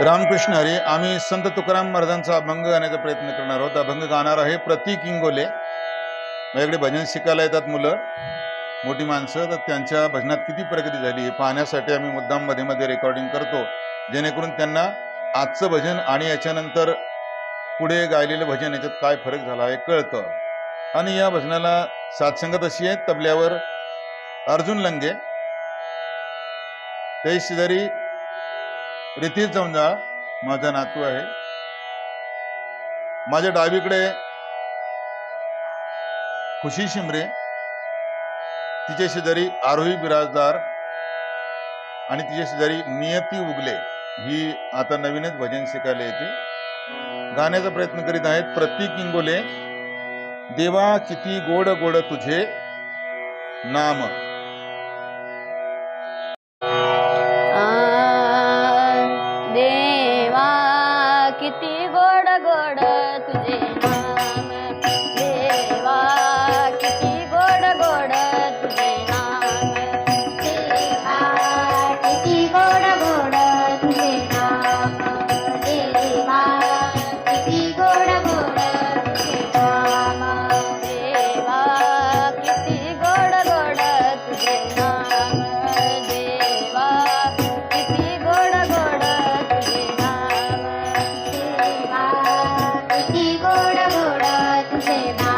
रामकृष्ण हरी आम्ही संत तुकाराम महाराजांचा अभंग गाण्याचा प्रयत्न करणार आहोत. अभंग गाणार आहे प्रतीक इंगोले माझ्याकडे भजन शिकायला येतात मुलं मोठी माणसं तर त्यांच्या भजनात किती प्रगती झाली हे पाहण्यासाठी आम्ही मुद्दाममध्ये मध्ये रेकॉर्डिंग करतो. जेणेकरून त्यांना आजचं भजन आणि याच्यानंतर पुढे गायलेलं भजन याच्यात काय फरक झाला हे कळतं. आणि या भजनाला साथसंगत अशी आहे तबल्यावर अर्जुन लंगे ते शेजारी रितेश जमजाळ माझा नातू आहे. माझ्या डावीकडे खुशी शिमरे तिच्या शेजारी आरोही बिराजदार आणि तिच्या शेजारी नियती उगले ही आता नवीनच भजन शिकायला येते. गाण्याचा प्रयत्न करीत आहेत प्रतीक इंगोले देवा किती गोड गोड तुझे नाम. 献吧